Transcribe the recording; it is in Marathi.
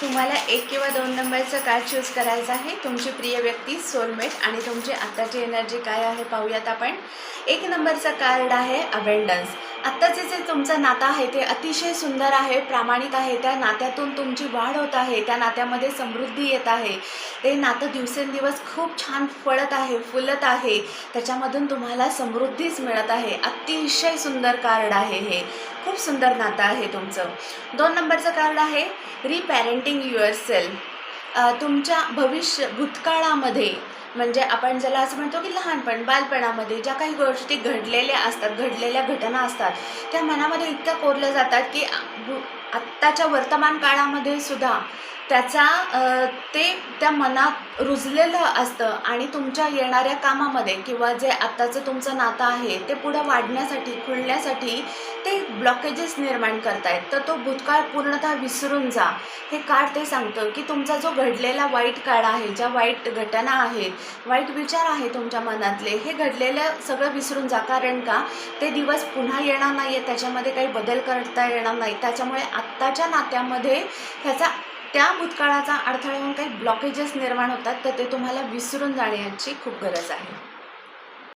तुम्हाला एक किंवा दोन नंबरचं कार्ड चूज करायचं आहे. तुमची प्रिय व्यक्ती सोलमेट आणि तुमची आत्ताची एनर्जी काय आहे पाहूयात आपण. एक नंबरचं कार्ड आहे अबेंडन्स आत्ताचे जे तुमचं नातं आहे ते अतिशय सुंदर आहे प्रामाणिक आहे. त्या नात्यातून तुमची वाढ होत आहे. त्या नात्यामध्ये समृद्धी येत आहे. ते नातं दिवसेंदिवस खूप छान फळत आहे फुलत आहे. त्याच्यामधून तुम्हाला समृद्धीच मिळत आहे. अतिशय सुंदर कार्ड आहे हे. खूप सुंदर नातं आहे तुमचं. दोन नंबरचं कार्ड आहे रिपॅरेंटिंग युअर सेल्फ तुमच्या भविष्य भूतकाळामध्ये म्हणजे आपण ज्याला असं म्हणतो की लहानपण बालपणामध्ये ज्या काही गोष्टी घडलेल्या असतात घडलेल्या घटना असतात त्या मनामध्ये इतक्या कोरल्या जातात की आत्ताच्या वर्तमान काळामध्ये सुद्धा त्याचा ते त्या मनात रुजलेलं असतं आणि तुमच्या येणाऱ्या कामामध्ये किंवा जे आत्ताचं तुमचं नातं आहे ते पुढं वाढण्यासाठी खुलण्यासाठी ते ब्लॉकेजेस निर्माण करतायत. तर तो भूतकाळ पूर्णतः विसरून जा. हे कार्ड ते सांगतं की तुमचा जो घडलेला वाईट काळ आहे ज्या वाईट घटना आहेत वाईट विचार आहे तुमच्या मनातले हे घडलेलं सगळं विसरून जा. कारण का? ते दिवस पुन्हा येणार नाही आहे त्याच्यामध्ये काही बदल करता येणार नाही त्याच्यामुळे आत्ताच्या नात्यामध्ये ह्याचा त्या भूतकाळाचा अडथळा येऊन काही ब्लॉकेजेस निर्माण होतात तर ते तुम्हाला विसरून जाण्याची खूप गरज आहे.